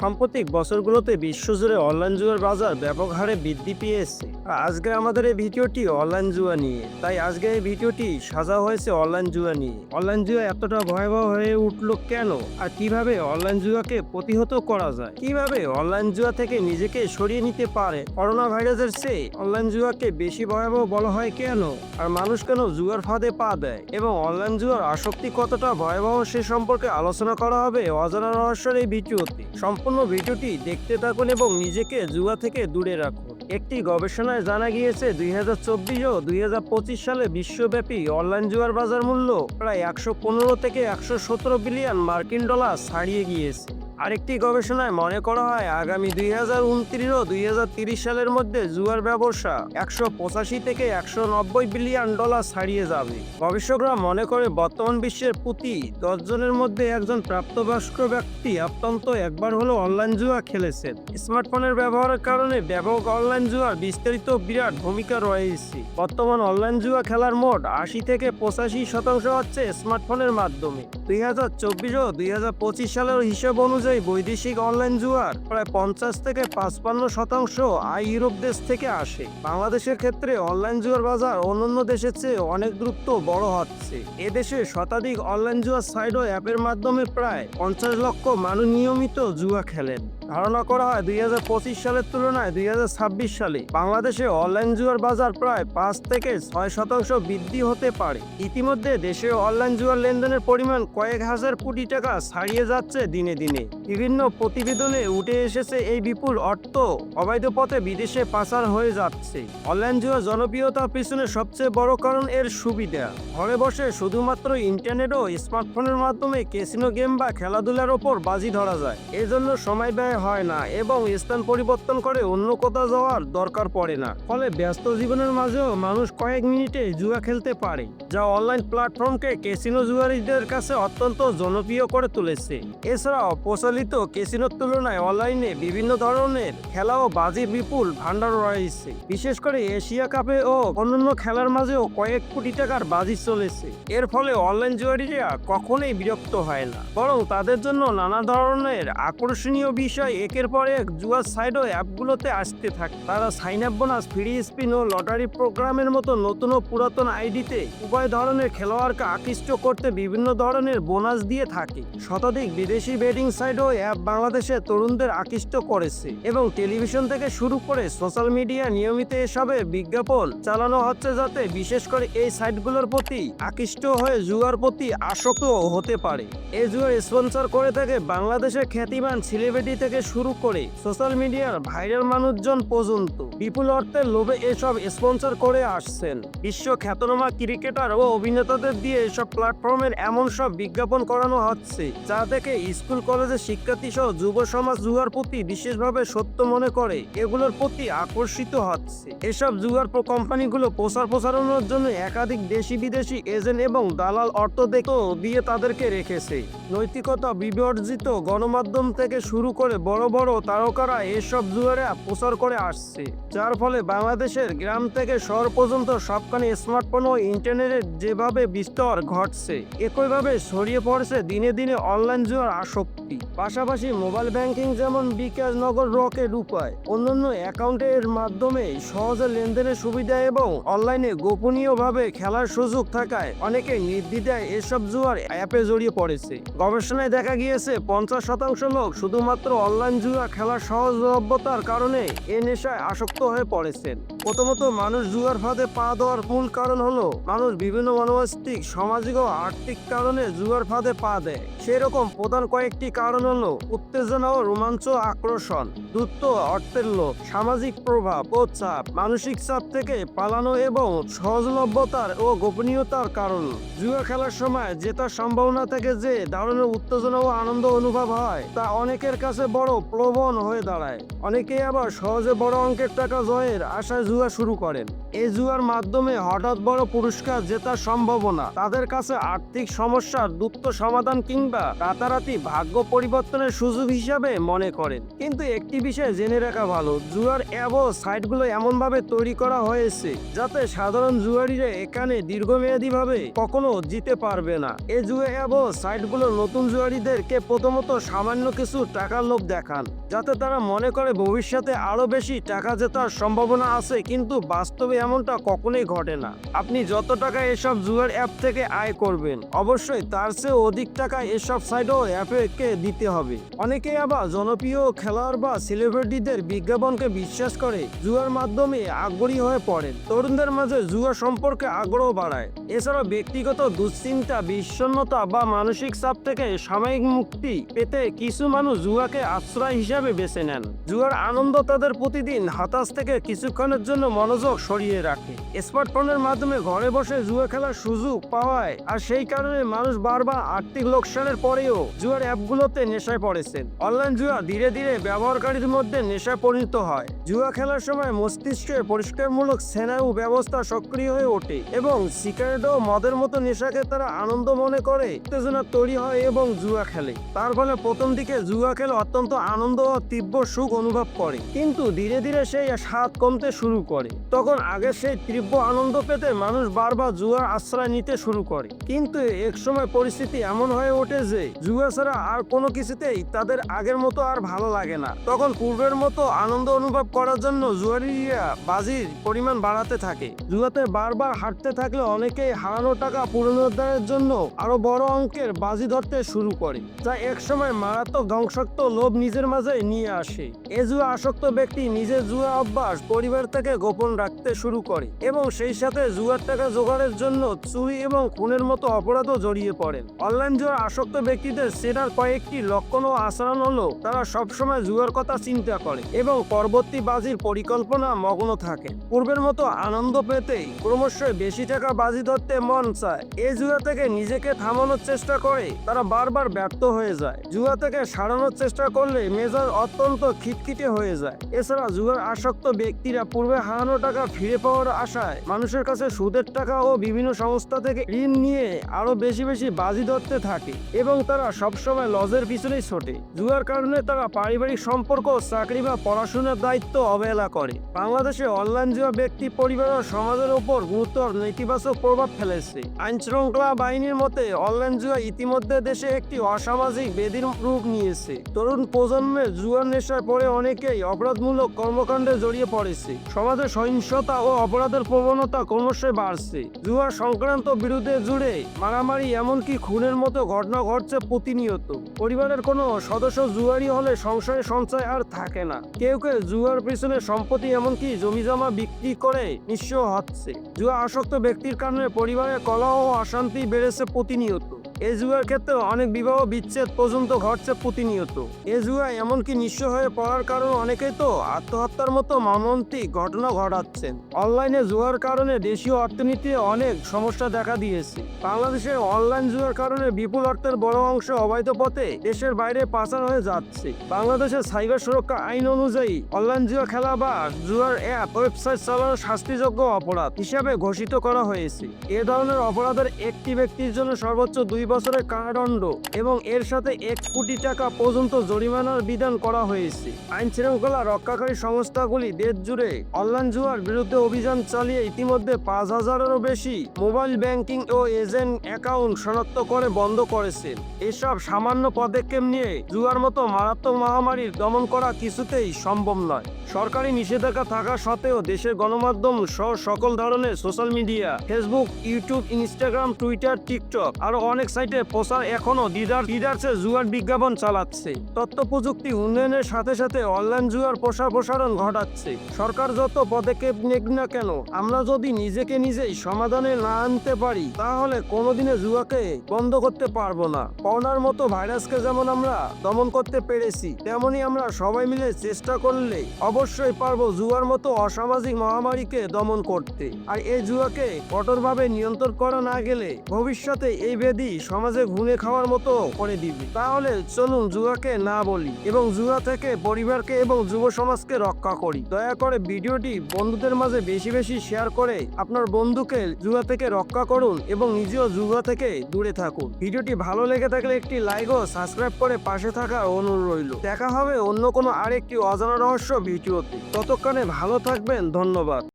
সাম্প্রতিক বছরগুলোতে বিশ্বজুড়ে অনলাইন জুয়ার বাজার ব্যাপক হারে বৃদ্ধি পেয়েছে। আজকে আমাদের এই ভিডিওটি অনলাইন জুয়া নিয়ে। তাই আজকে এই ভিডিওটি সাজা হয়েছে অনলাইন জুয়া নিয়ে। অনলাইন জুয়া এতটা ভয়াবহ হয়ে উঠল কেন? আর কীভাবে অনলাইন জুয়াকে প্রতিহত করা যায়? কীভাবে অনলাইন জুয়া থেকে নিজেকে সরিয়ে নিতে পারে? করোনা ভাইরাসের চেয়ে অনলাইন জুয়াকে বেশি ভয়াবহ বলা হয় কেন? আর মানুষ কেন জুয়ার ফাঁদে পা দেয়? এবং অনলাইন জুয়ার আসক্তি কতটা ভয়াবহ সে সম্পর্কে আলোচনা করা হবে অজানা রহস্যের এই ভিডিওতে। সম্পূর্ণ ভিডিওটি দেখতে থাকুন এবং নিজেকে জুয়া থেকে দূরে রাখুন। একটি গবেষণায় জানা গিয়েছে, দুই হাজার চব্বিশ ও দুই হাজার পঁচিশ সালে বিশ্বব্যাপী অনলাইন জুয়ার বাজার মূল্য প্রায় একশো পনেরো থেকে একশো সতেরো বিলিয়ন মার্কিন ডলার ছাড়িয়ে গিয়েছে। আরেকটি গবেষণায় মনে করা হয় আগামী দুই হাজার উনত্রিশ ও দুই হাজার তিরিশ সালের মধ্যে জুয়ার ব্যবসা একশো পঁচাশি থেকে একশো নব্বই বিলিয়ন ডলার ছাড়িয়ে যাবে। গবেষকরা মনে করে বর্তমান বিশ্বের প্রতি দশজনের মধ্যে একজন প্রাপ্তবয়স্ক ব্যক্তি অত্যন্ত একবার হলো অনলাইন জুয়া খেলেছেন। স্মার্টফোনের ব্যবহারের কারণে ব্যাপক অনলাইন জুয়ার বিস্তারিত বিরাট ভূমিকা রয়েছে। বর্তমান অনলাইন জুয়া খেলার মোট আশি থেকে পঁচাশি শতাংশ হচ্ছে স্মার্টফোনের মাধ্যমে। দুই হাজার চব্বিশ ও দুই হাজার পঁচিশ সালের হিসাব অনুযায়ী বৈদেশিক অনলাইন জুয়ার প্রায় পঞ্চাশ থেকে পাঁচপান্ন শতাংশ আয় ইউরোপ দেশ থেকে আসে। বাংলাদেশের ক্ষেত্রে অনলাইন জুয়ার বাজার অন্যান্য দেশের চেয়ে অনেক দ্রুত বড় হচ্ছে। এদেশে শতাধিক অনলাইন জুয়ার সাইড ও অ্যাপের মাধ্যমে প্রায় পঞ্চাশ লক্ষ মানুষ নিয়মিত জুয়া খেলেন। ধারণা করা হয় দুই হাজার পঁচিশ সালের তুলনায় দুই হাজার ছাব্বিশ সালে বাংলাদেশে অনলাইন জুয়ার বাজার প্রায় পাঁচ থেকে ছয় শতাংশ বৃদ্ধি হতে পারে। ইতিমধ্যে দেশে অনলাইন জুয়ার লেনদেনের পরিমাণ কয়েক হাজার কোটি টাকা ছাড়িয়ে যাচ্ছে দিনে দিনে। বিভিন্ন প্রতিবেদনে উঠে এসেছে এই বিপুল অর্থ অবৈধ পথে বিদেশে পাচার হয়ে যাচ্ছে। অনলাইন জুয়া জনপ্রিয়তার পিছনে সবচেয়ে বড় কারণ এর সুবিধা। ঘরে বসে শুধুমাত্র ইন্টারনেট ও স্মার্টফোনের মাধ্যমে ক্যাসিনো গেম বা খেলাধুলার ওপর বাজি ধরা যায়। এজন্য সময় ব্যয় হয় না এবং স্থান পরিবর্তন করে অন্য কোথাও যাওয়ার দরকার পড়ে না। ফলে ব্যস্ত জীবনের মাঝেও মানুষ কয়েক মিনিটে জুয়া খেলতে পারে, যা অনলাইন প্ল্যাটফর্মকে ক্যাসিনো জুয়ারিদের কাছে অত্যন্ত জনপ্রিয় করে তুলেছে। এছাড়াও প্রচলিত ক্যাসিনোর তুলনায় অনলাইনে বিভিন্ন ধরনের খেলা ও বাজির বিপুল ভান্ডার রয়েছে। বিশেষ করে এশিয়া কাপে ও অন্যান্য খেলার মাঝেও কয়েক কোটি টাকার বাজি চলেছে। এর ফলে অনলাইন জুয়ারিরা কখনোই বিরক্ত হয় না, বরং তাদের জন্য নানা ধরনের আকর্ষণীয় বিষয় একের পর এক জুয়ার সাইড ও অ্যাপগুলোতে আসতে থাকে। তারা sign up bonus free spin ও লটারি প্রোগ্রামের মতো নতুন ও পুরাতন আইডিতে উভয় ধরনের খেলোয়াড়কে আকৃষ্ট করতে বিভিন্ন ধরনের বোনাস দিয়ে থাকে। শতাধিক বিদেশি বেটিং সাইট ও অ্যাপ বাংলাদেশে তরুণদের আকৃষ্ট করেছে এবং টেলিভিশন থেকে শুরু করে সোশ্যাল মিডিয়া নিয়মিত এসবে বিজ্ঞাপন চালানো হচ্ছে যাতে বিশেষ করে এই সাইটগুলোর প্রতি আকৃষ্ট হয়ে জুয়ার প্রতি আসক্ত হতে পারে। এই জুয়ার স্পন্সর করে থাকে বাংলাদেশের খ্যাতিমান সেলিব্রিটি থেকে শুরু করে সোশ্যাল মিডিয়ার ভাইরাল মানুষজন পর্যন্ত বিপুল অর্থের লোভে এসব স্পন্সর করে আসছেন। বিশ্ব খ্যাতনামা ক্রিকেটার ও অভিনেতাদের দিয়ে এসব প্ল্যাটফর্মের এমন সব বিজ্ঞাপন করানো হচ্ছে, যা থেকে স্কুল, কলেজের শিক্ষার্থী সহ যুব সমাজ জুয়ার প্রতি বিশেষভাবে সত্য মনে করে, এগুলোর প্রতি আকর্ষিত হচ্ছে। এসব জুয়ার কোম্পানিগুলো প্রচার প্রসারণের জন্য একাধিক দেশি বিদেশি এজেন্ট এবং দালাল অর্থ দেখো দিয়ে তাদেরকে রেখেছে। নৈতিকতা বিবর্জিত গণমাধ্যম থেকে শুরু করে বড় বড় তারকারা এসব জুয়ারে প্রচার করে আসছে। যার ফলে বাংলাদেশের গ্রাম থেকে শহর পর্যন্ত সবখানে স্মার্টফোন ও ইন্টারনেটের যেভাবে বিস্তর ঘটছে, একইভাবে ছড়িয়ে পড়ছে দিনে দিনে অনলাইন জুয়ার আসক্তি। পাশাপাশি মোবাইল ব্যাংকিং যেমন বিকাশ নগর রকেট উপায় অন্যান্য অ্যাকাউন্টের মাধ্যমে সহজে লেনদেনের সুবিধা এবং অনলাইনে গোপনীয়ভাবে খেলার সুযোগ থাকায় অনেকে নির্দ্বিধায় এসব জুয়ার অ্যাপে জড়িয়ে পড়েছে। গবেষণায় দেখা গিয়েছে, পঞ্চাশ শতাংশ লোক শুধুমাত্র অনলাইন জুয়া খেলার সহজলভ্যতার কারণে এ নেশায় আসক্ত হয়ে পড়েছেন। প্রথমত মানুষ জুয়ার ফাঁদে পা দেওয়ার মূল কারণ হলো, মানুষ বিভিন্ন মনোবাস্তিক সামাজিক ও আর্থিক কারণে জুয়ার ফাঁদে পা দেয়। সেরকম প্রধান কয়েকটি কারণ হলো, উত্তেজনা ও রোমাঞ্চ আকর্ষণ, দ্রুত অর্থের লোভ, সামাজিক প্রভাব ও চাপ, মানসিক চাপ থেকে পালানো এবং সহজলভ্যতার ও গোপনীয়তার কারণ। জুয়া খেলার সময় জেতার সম্ভাবনা থেকে যে ধরনের উত্তেজনা ও আনন্দ অনুভব হয়, তা অনেকের কাছে বড় প্রবণ হয়ে দাঁড়ায়। অনেকেই আবার সহজে বড় অঙ্কের টাকা জয়ের আশায় জুয়া শুরু করেন। এই জুয়ার মাধ্যমে হঠাৎ বড় পুরস্কার জেতার সম্ভাবনা। তাদের কাছে আর্থিক সমস্যার দ্রুত সমাধান কিংবা রাতারাতি ভাগ্য পরিবর্তনের সুযোগ হিসাবে মনে করেন। কিন্তু একটি বিষয় জেনে রাখা ভালো, জুয়ার অ্যাপ ও সাইটগুলো এমনভাবে তৈরি করা হয়েছে যাতে সাধারণ জুয়ারিরা এখানে দীর্ঘমেয়াদীভাবে কখনো জিতে পারবে না। এই জুয়া অ্যাপ ও সাইটগুলো নতুন জুয়ারিদেরকে প্রথমত সামান্য কিছু টাকার লোভ দেখান, যাতে তারা মনে করে ভবিষ্যতে আরও বেশি টাকা জেতার সম্ভাবনা আছে কিন্তু বাস্তবে এমনটা কখনোই ঘটে না। আপনি যত টাকা এসব জুয়ার অ্যাপ থেকে আয় করবেন, অবশ্যই তার চেয়ে অধিক টাকা এসব সাইডও অ্যাপকে দিতে হবে। অনেকেই আবার জনপ্রিয় খেলোয়াড় বা সেলিব্রিটিদের বিজ্ঞাপনকে বিশ্বাস করে জুয়ার মাধ্যমে আগ্রহী হয়ে পড়েন। তরুণদের মাঝে জুয়া সম্পর্কে আগ্রহ বাড়ায়। এছাড়া ব্যক্তিগত দুশ্চিন্তা, বিষণ্ণতা বা মানসিক চাপ থেকে সাময়িক মুক্তি পেতে কিছু মানুষ জুয়াকে আশ্রয় হিসাবে বেছে নেন। জুয়ার আনন্দ তাদের প্রতিদিন হতাশ থেকে কিছুক্ষণের জন্য মনোযোগ সরিয়ে রাখে। স্মার্টফোনের মাধ্যমে ঘরে বসে জুয়া খেলার সুযোগ পাওয়ায়, আর সেই কারণে মানুষ বারবার আর্থিক লোকসানের পরেও জুয়ার অ্যাপগুলোতে নেশায় পড়েছেন। অনলাইন জুয়া ধীরে ধীরে ব্যবহারকারীর মধ্যে নেশায় পরিণত হয়। জুয়া খেলার সময় মস্তিষ্কে পরিষ্কারমূলক স্নায়ু ব্যবস্থা সক্রিয় হয়ে ওঠে এবং সিগারেট ও মদের মতো নেশাকে তারা আনন্দ মনে করে, উত্তেজনা তৈরি হয় এবং জুয়া খেলে। তার ফলে প্রথম দিকে জুয়া খেলে অত্যন্ত আনন্দ ও তীব্র সুখ অনুভব করে। কিন্তু ধীরে ধীরে সেই স্বাদ কমতে শুরু করে। তখন আগে সেই তীব্র আনন্দ পেতে মানুষ বারবার জুয়ার আশ্রয় নিতে শুরু করে। কিন্তু এক সময় পরিস্থিতি এমন হয়ে ওঠে যে, জুয়া ছাড়া আর কোনো কিছুতেই তাদের আগের মতো আর ভালো লাগে না। তখন পূর্বের মতো আনন্দ অনুভব করার জন্য জুয়ারিরা বাজির পরিমাণ বাড়াতে থাকে। জুয়াতে বারবার হাঁটতে থাকলে অনেকেই হারানো টাকা পুনরুদ্ধারের জন্য আরও বড় অঙ্কের বাজি ধরতে শুরু করে, যা একসময় মারাত্মক ধ্বংসাত্মক লোভ নিজের মাঝে নিয়ে আসে। এ জুয়া আসক্ত ব্যক্তি নিজের জুয়া অভ্যাস পরিবার থেকে গোপন রাখতে শুরু করে এবং সেই সাথে জুয়ার টাকা জোগাড়ের জন্য চুরি এবং খুনের মতো অপরাধও জড়িয়ে পড়েন অনলাইন জুয়ার আসক্ত ব্যক্তিদের সেটার কয়েকটি লক্ষণ ও আচরণ হলো, তারা সবসময় জুয়ার কথা চিন্তা করে এবং পরবর্তী বাজির পরিকল্পনা মগ্ন থাকে। পূর্বের মতো আনন্দ পেতেই ক্রমশ বেশি টাকা বাজি ধরতে মন চায়। এই জুয়া থেকে নিজেকে থামানোর চেষ্টা করে, তারা বারবার ব্যর্থ হয়ে যায়। জুয়া থেকে সারানোর চেষ্টা করলে মেজাজ অত্যন্ত খিটখিটে হয়ে যায়। এছাড়া জুয়ার আসক্ত ব্যক্তিরা পূর্বে হারানো টাকা ফিরে পাওয়ার আশায় মানুষের কাছে সুদের টাকা ও বিভিন্ন সংস্থা থেকে ঋণ নিয়ে আরও বেশি বেশি বাজি ধরতে থাকে এবং তারা সবসময় লজের পিছনেই ছোটে। জুয়ার কারণে তারা পারিবারিক সম্পর্ক, চাকরি বা পড়াশোনার দায়িত্ব অবহেলা করে। বাংলাদেশে অনলাইন জুয়া ব্যক্তি পরিবার ও সমাজের উপর গুরুতর নেতিবাচক প্রভাব ফেলেছে। আইন শৃঙ্খলা বাহিনীর মতে, অনলাইন জুয়া ইতিমধ্যে দেশে একটি অসামাজিক বেদির রূপ নিয়েছে। তরুণ প্রজন্মের জুয়ার নেশায় পড়ে অনেকেই অপরাধমূলক কর্মকাণ্ডে জড়িয়ে পড়েছে। সমাজে সহিংসতা ও অপরাধের প্রবণতা ক্রমশই বাড়ছে। জুয়া সংক্রান্ত বিরুদ্ধে জুড়ে মারামারি এমনকি খুনের মতো ঘটনা ঘটছে প্রতিনিয়ত। পরিবারের কোনো সদস্য জুয়ারি হলে সংসারে সঞ্চয় আর থাকে না। কেউ কেউ জুয়ার পিছনে সম্পত্তি এমনকি জমি জমা বিক্রি করে নিঃস্ব হচ্ছে। জুয়া আসক্ত ব্যক্তির কারণে পরিবারে কলহ ও অশান্তি বেড়েছে প্রতিনিয়ত। এ জুয়ার ক্ষেত্রে অনেক বিবাহ বিচ্ছেদ পর্যন্ত ঘটছে প্রতিনিয়ত। এ জুয়া এমনকি নিঃস্ব হয়ে পড়ার কারণে অনেকেই তো আত্মহত্যার মতো মর্মান্তিক ঘটনা ঘটাচ্ছেন। অনলাইনে জুয়ার কারণে দেশীয় অর্থনীতিতে অনেক সমস্যা দেখা দিয়েছে। বাংলাদেশের অনলাইন জুয়ার কারণে বিপুল অর্থের বড় অংশ অবৈধ পথে দেশের বাইরে পাচার হয়ে যাচ্ছে। বাংলাদেশের সাইবার সুরক্ষা আইন অনুযায়ী অনলাইন জুয়া খেলা বা জুয়ার অ্যাপ ওয়েবসাইট চালানো শাস্তিযোগ্য অপরাধ হিসাবে ঘোষিত করা হয়েছে। এ ধরনের অপরাধের একটি ব্যক্তির জন্য সর্বোচ্চ দুই বছরের কারাদণ্ড এবং এর সাথে এক কোটি টাকা পর্যন্ত জরিমানার বিধান করা হয়েছে। আইন শৃঙ্খলা রক্ষাকারী সংস্থাগুলি দেশ জুড়ে অনলাইন জুয়ার বিরুদ্ধে অভিযান চালিয়ে ইতিমধ্যে পাঁচ হাজারেরও বেশি মোবাইল ব্যাংকিং ও এজেন্ট অ্যাকাউন্ট শনাক্ত করে বন্ধ করেছে এসব সামান্য পদক্ষেপ নিয়ে জুয়ার মতো মারাত্মক মহামারীর দমন করা কিছুতেই সম্ভব নয়। সরকারি নিষেধাজ্ঞা থাকা সত্ত্বেও দেশের গণমাধ্যম সহ সকল ধরনের social media, Facebook, YouTube, Instagram, Twitter, TikTok আরও অনেক সাইটে প্রচার এখনও দিদার দিদারসে জুয়ার বিজ্ঞাপন চালাচ্ছে। তথ্য প্রযুক্তি উন্নয়নের সাথে সাথে অনলাইন জুয়ার প্রসার প্রসারণ ঘটাচ্ছে। সরকার যত পদক্ষেপ নেক না কেন, আমরা যদি নিজেকে নিজেই সমাধানে না আনতে পারি, তাহলে কোনোদিনে জুয়াকে বন্ধ করতে পারব না। করোনার মতো ভাইরাসকে যেমন আমরা দমন করতে পেরেছি, তেমনি আমরা সবাই মিলে চেষ্টা করলে অবশ্যই পারব জুয়ার মতো অসামাজিক মহামারীকে দমন করতে। আর এই জুয়াকে কঠোরভাবে নিয়ন্ত্রণ করা না গেলে ভবিষ্যতে এই ব্যাধি সমাজে ঘুরে খাওয়ার মতো করে দিবে। তাহলে চলুন জুয়াকে না বলি এবং জুয়া থেকে পরিবারকে এবং যুব সমাজকে রক্ষা করি। দয়া করে ভিডিওটি বন্ধুদের মাঝে বেশি বেশি শেয়ার করে আপনার বন্ধুকে জুয়া থেকে রক্ষা করুন এবং নিজেও জুয়া থেকে দূরে থাকুন। ভিডিওটি ভালো লেগে থাকলে একটি লাইক ও সাবস্ক্রাইব করে পাশে থাকার অনুরোধ রইল। দেখা হবে অন্য কোনো আরেকটি অজানা রহস্য ভিডিওতে। ততক্ষণে ভালো থাকবেন, ধন্যবাদ।